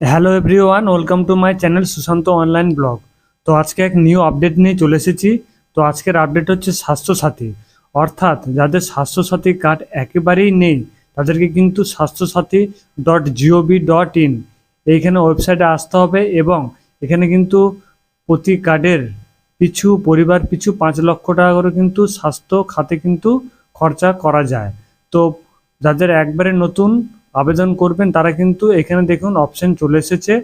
Hello everyone welcome to my channel Sushanta online blog তো আজকে এক নিউ আপডেট নিয়ে চলে এসেছি। তো আজকের আপডেট হচ্ছে স্বাস্থ্যসাথী। অর্থাৎ যাদের স্বাস্থ্যসাথী কার্ড একেবারেই নেই, তাদেরকে কিন্তু Swasthyasathi dot G O V dot in এইখানে ওয়েবসাইটে আসতে হবে এবং এখানে কিন্তু প্রতি কার্ডের পিছু, পরিবার পিছু পাঁচ লক্ষ টাকা করে কিন্তু স্বাস্থ্য খাতে কিন্তু খরচা করা যায়। তো যাদের একবারে নতুন আবেদন করবেন, তারা কিন্তু এখানে দেখুন অপশন চলে এসেছে।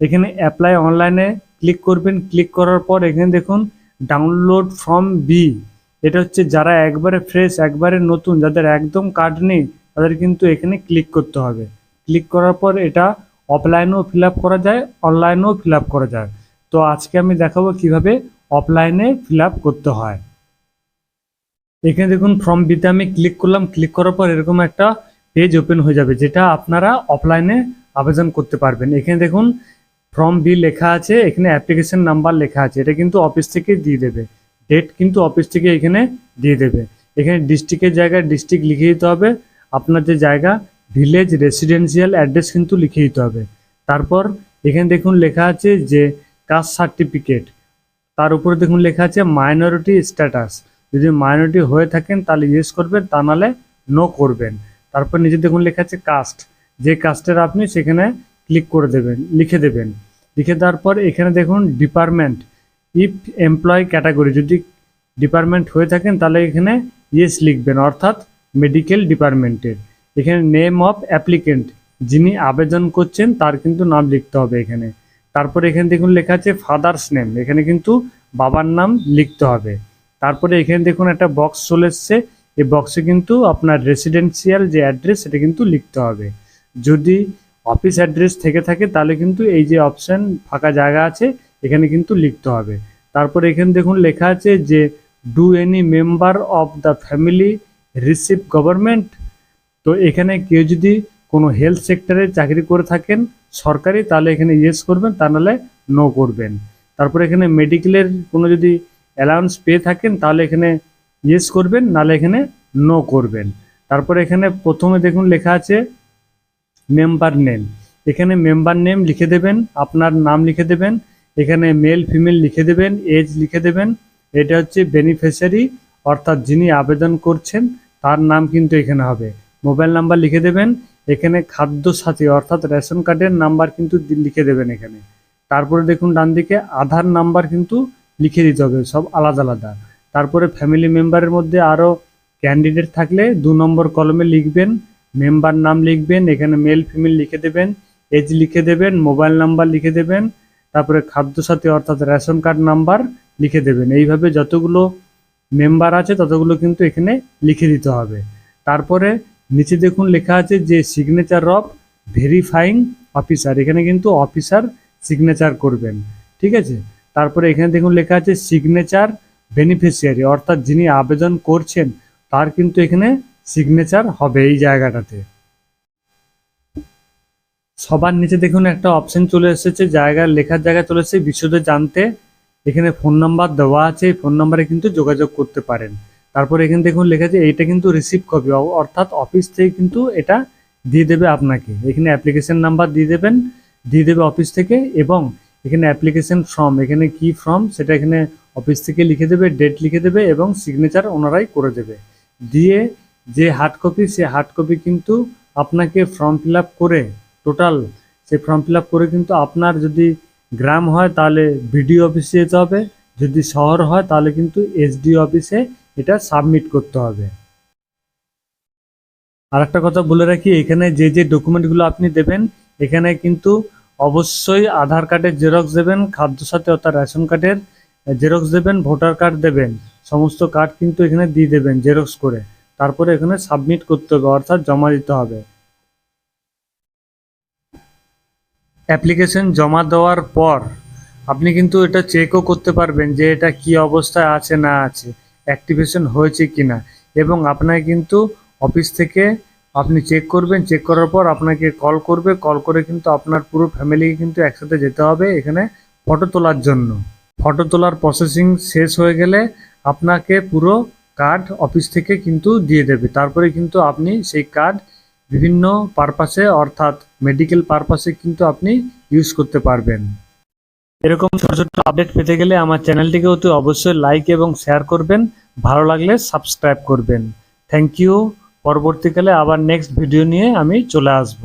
এখানে অ্যাপ্লাই অনলাইনে ক্লিক করবেন। ক্লিক করার পর এখানে দেখুন ডাউনলোড ফ্রম বি এটা হচ্ছে যারা একবারে ফ্রেশ একবারে নতুন, যাদের একদম কার্ড নেই, তাদের কিন্তু এখানে ক্লিক করতে হবে। ক্লিক করার পর এটা অফলাইনেও ফিল আপ করা যায় অনলাইনেও ফিল আপ করা যায়। তো আজকে আমি দেখাবো কীভাবে অফলাইনে ফিল আপ করতে হয়। এখানে দেখুন ফর্ম বিতে আমি ক্লিক করলাম। ক্লিক করার পর এরকম একটা পেজ ওপেন হয়ে যাবে, যেটা আপনারা অফলাইনে আবেদন করতে পারবেন। এখানে দেখুন ফর্ম বি লেখা আছে, এখানে অ্যাপ্লিকেশন নাম্বার লেখা আছে, এটা কিন্তু অফিস থেকে দিয়ে দেবে। ডেট কিন্তু অফিস থেকে এখানে দিয়ে দেবে। এখানে ডিস্ট্রিক্টের জায়গায় ডিস্ট্রিক্ট লিখে দিতে হবে, আপনার যে জায়গা ভিলেজ রেসিডেন্সিয়াল অ্যাড্রেস কিন্তু লিখে দিতে হবে। তারপর এখানে দেখুন লেখা আছে যে কাস্ট সার্টিফিকেট তার উপরে দেখুন লেখা আছে মাইনরিটি স্ট্যাটাস যদি মাইনরিটি হয়ে থাকেন, তাহলে ইয়েস করবেন, তা নাহলে নো করবেন। তারপর নিচে দেখুন লেখা আছে কাস্ট যে কাস্টের আপনি সেখানে ক্লিক করে দেবেন, লিখে দেবেন। লিখে দেওয়ার পর এখানে দেখুন ডিপার্টমেন্ট ইফ এমপ্লয় ক্যাটাগরি যদি ডিপার্টমেন্ট হয়ে থাকেন, তাহলে এখানে ইয়েস লিখবেন, অর্থাৎ মেডিকেল ডিপার্টমেন্টের এখানে নেম অফ অ্যাপ্লিকেন্ট যিনি আবেদন করছেন, তার কিন্তু নাম লিখতে হবে এখানে। তারপরে এখানে দেখুন লেখা আছে ফাদার্স নেম এখানে কিন্তু বাবার নাম লিখতে হবে। তারপরে এখানে দেখুন একটা বক্স চলে এসছে এই বক্সে কিন্তু আপনার রেসিডেন্সিয়াল যে অ্যাড্রেস সেটা কিন্তু লিখতে হবে। যদি অফিস অ্যাড্রেস থেকে থাকে, তাহলে কিন্তু এই যে অপশান ফাঁকা জায়গা আছে, এখানে কিন্তু লিখতে হবে। তারপর এখানে দেখুন লেখা আছে যে do any member of the family receive government তো এখানে কেউ যদি কোনো হেলথ সেক্টরে চাকরি করে থাকেন, সরকারি, তাহলে এখানে ইয়েস করবেন, তা নাহলে নো করবেন। তারপরে এখানে মেডিকেলের কোনো যদি অ্যালাউন্স পেয়ে থাকেন, তাহলে এখানে ইয়েস করবেন নাহলে এখানে নো করবেন। তারপরে এখানে প্রথমে দেখুন লেখা আছে মেম্বার নেম এখানে মেম্বার নেম লিখে দেবেন, আপনার নাম লিখে দেবেন, এখানে মেল ফিমেল লিখে দেবেন এজ লিখে দেবেন। এটা হচ্ছে বেনিফিশিয়ারি অর্থাৎ যিনি আবেদন করছেন, তার নাম কিন্তু এখানে হবে। মোবাইল নাম্বার লিখে দেবেন, এখানে খাদ্য সাথী অর্থাৎ রেশন কার্ডের নাম্বার কিন্তু লিখে দেবেন এখানে। তারপরে দেখুন ডান দিকে আধার নাম্বার কিন্তু লিখে দিতে হবে, সব আলাদা আলাদা। তারপরে ফ্যামিলি মেম্বারের মধ্যে আরও ক্যান্ডিডেট থাকলে দু নম্বর কলমে লিখবেন মেম্বার নাম লিখবেন, এখানে মেল ফিমেল লিখে দেবেন এজ লিখে দেবেন মোবাইল নাম্বার লিখে দেবেন, তারপরে খাদ্যসাথী অর্থাৎ রেশন কার্ড নাম্বার লিখে দেবেন। এইভাবে যতগুলো মেম্বার আছে ততগুলো কিন্তু এখানে লিখে দিতে হবে। তারপরে নিচে দেখুন লেখা আছে যে সিগনেচার অফ ভেরিফাইং অফিসার এখানে কিন্তু অফিসার সিগনেচার করবেন, ঠিক আছে? তারপরে এখানে দেখুন লেখা আছে সিগনেচার বেনিফিশিয়ারি অর্থাৎ যিনি আবেদন করছেন, তার কিন্তু এখানে সিগনেচার হবে এই জায়গাটাতে। সবার নিচে দেখুন একটা অপশন চলে এসেছে জায়গার লেখার জায়গা চলে এসেছে, বিশদে জানতে। এখানে ফোন নাম্বার দেওয়া আছে, এই ফোন নাম্বারে কিন্তু যোগাযোগ করতে পারেন। তারপর এখানে দেখুন লেখা আছে, এইটা কিন্তু রিসিভ কপি অর্থাৎ অফিস থেকে কিন্তু এটা দিয়ে দেবে আপনাকে। এখানে অ্যাপ্লিকেশন নাম্বার দিয়ে দেবেন, দিয়ে দেবে অফিস থেকে, এবং এখানে অ্যাপ্লিকেশন ফর্ম এখানে কি ফর্ম সেটা এখানে অফিস থেকে লিখে দেবে ডেট লিখে দেবে এবং সিগনেচার ওনারাই করে দেবে। দিয়ে যে হার্ড কপি সে হার্ড কপি কিন্তু আপনাকে ফর্ম ফিল করে টোটাল সে ফর্ম ফিল করে কিন্তু আপনার যদি গ্রাম হয় তাহলে বিডিও অফিসে যেতে হবে, যদি শহর হয় তাহলে কিন্তু এসডি অফিসে এটা সাবমিট করতে হবে। আর একটা কথা বলে রাখি, এখানে যে যে ডকুমেন্টগুলো আপনি দেবেন, এখানে কিন্তু অবশ্যই আধার কার্ডের জেরক্স দেবেন, খাদ্য সাথে অর্থাৎ রেশন কার্ডের জেরক্স দেবেন, ভোটার কার্ড দেবেন, সমস্ত কার্ড কিন্তু এখানে দিয়ে দেবেন জেরক্স করে। তারপরে এখানে সাবমিট করতে হবে, অর্থাৎ জমা দিতে হবে। অ্যাপ্লিকেশন জমা দেওয়ার পর আপনি কিন্তু এটা চেকও করতে পারবেন যে এটা কি অবস্থায় আছে না আছে অ্যাক্টিভেশন হয়েছে কি না এবং আপনাকে কিন্তু অফিস থেকে আপনি চেক করবেন চেক করার পর আপনাকে কল করবে কল করে কিন্তু আপনার পুরো ফ্যামিলিকে কিন্তু একসাথে যেতে হবে এখানে ফটো তোলার জন্য। ফটো তোলার প্রসেসিং শেষ হয়ে গেলে আপনাকে পুরো কার্ড অফিস থেকে কিন্তু দিয়ে দেবে। তারপরে কিন্তু আপনি সেই কার্ড বিভিন্ন পারপাসে অর্থাৎ মেডিকেল পারপাসে কিন্তু আপনি ইউজ করতে পারবেন। এরকম ছোট ছোট আপডেট পেতে গেলে আমার চ্যানেলটিকে অতি অবশ্যই লাইক এবং শেয়ার করবেন। ভালো লাগলে সাবস্ক্রাইব করবেন। থ্যাংক ইউ পরবর্তীকালে আবার নেক্সট ভিডিও নিয়ে আমি চলে আসব।